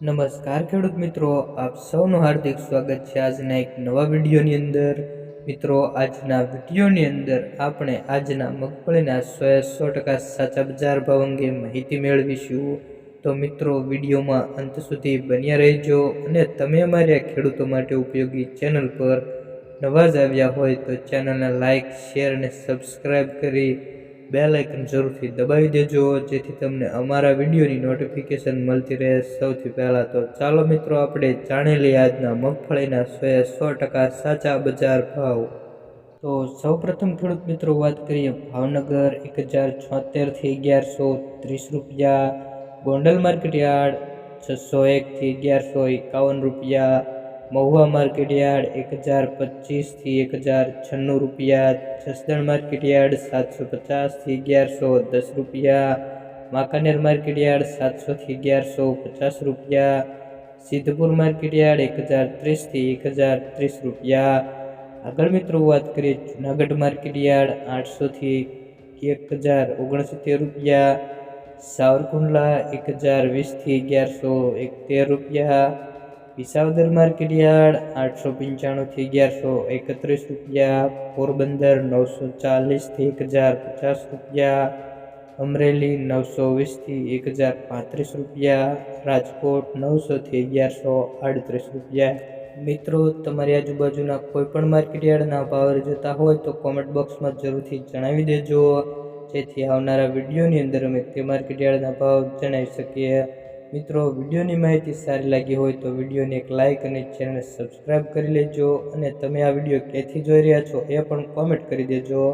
નમસ્કાર ખેડૂત મિત્રો, આપ સૌનું હાર્દિક સ્વાગત છે આજના એક નવા વિડીયોની અંદર. મિત્રો, આજના વિડીયોની અંદર આપણે આજના મગફળીના સો સો ટકા સાચા બજાર ભાવ અંગે માહિતી મેળવીશું. તો મિત્રો, વિડીયોમાં અંત સુધી બન્યા રહેજો અને તમે અમારી ખેડૂતો માટે ઉપયોગી ચેનલ પર નવા જ આવ્યા હોય તો ચેનલને લાઇક શેર અને સબસ્ક્રાઈબ કરી બેલ આઇકન જરૂરથી દબાવી દેજો, જેથી તમને અમારા વિડીયોની નોટિફિકેશન મળતી રહે. સૌથી પહેલાં તો ચાલો મિત્રો, આપણે જાણી લઈએ આજના મગફળીના સો સો ટકા સાચા બજાર ભાવ. તો સૌપ્રથમ ખેડૂત મિત્રો, વાત કરીએ ભાવનગર એક હજાર છોતેરથી અગિયારસો ત્રીસ રૂપિયા, ગોંડલ માર્કેટ યાર્ડ છસો એકથી અગિયારસો એકાવન રૂપિયા મહુવા માર્કેટ યાર્ડ એક હજાર પચીસથી એક હજાર છન્નું રૂપિયા, જસદણ માર્કેટ યાર્ડ સાતસો પચાસથી અગિયારસો દસ રૂપિયા માકાનેર માર્કેટ યાર્ડ સાતસોથી અગિયારસો પચાસ રૂપિયા, સિદ્ધપુર માર્કેટ યાર્ડ એક હજાર ત્રીસથી એક હજાર ત્રીસ રૂપિયા. આગળ મિત્રો વાત કરીએ જુનાગઢ માર્કેટ યાર્ડ આઠસોથી એક હજાર ઓગણસિત્તેર રૂપિયા, સાવરકુંડલા એક હજાર વીસથી અગિયારસો એક્તેર રૂપિયા વિસાવદર માર્કેટ યાર્ડ આઠસો પંચાણુંથી અગિયારસો એકત્રીસ રૂપિયા. પોરબંદર નવસો ચાલીસથી એક હજાર પચાસ રૂપિયા. અમરેલી નવસો વીસથી એક હજાર પાંત્રીસ રૂપિયા. રાજકોટ નવસોથી અગિયારસો આડત્રીસ રૂપિયા. મિત્રો, તમારી આજુબાજુના કોઈ પણ માર્કેટ યાર્ડના ભાવ જોતા હોય તો કોમેન્ટ બોક્સમાં જરૂરથી જણાવી દેજો. જેથી આવનારા વિડીયોની અંદર અમે તે માર્કેટ યાર્ડના ભાવ જણાવી શકીએ. મિત્રો, વિડીયોની માહિતી સારી લાગી હોય તો વિડીયોને એક લાઇક અને ચેનલ સબસ્ક્રાઈબ કરી લેજો અને તમે આ વીડિયો ક્યાંથી જોઈ રહ્યા છો એ પણ કોમેન્ટ કરી દેજો.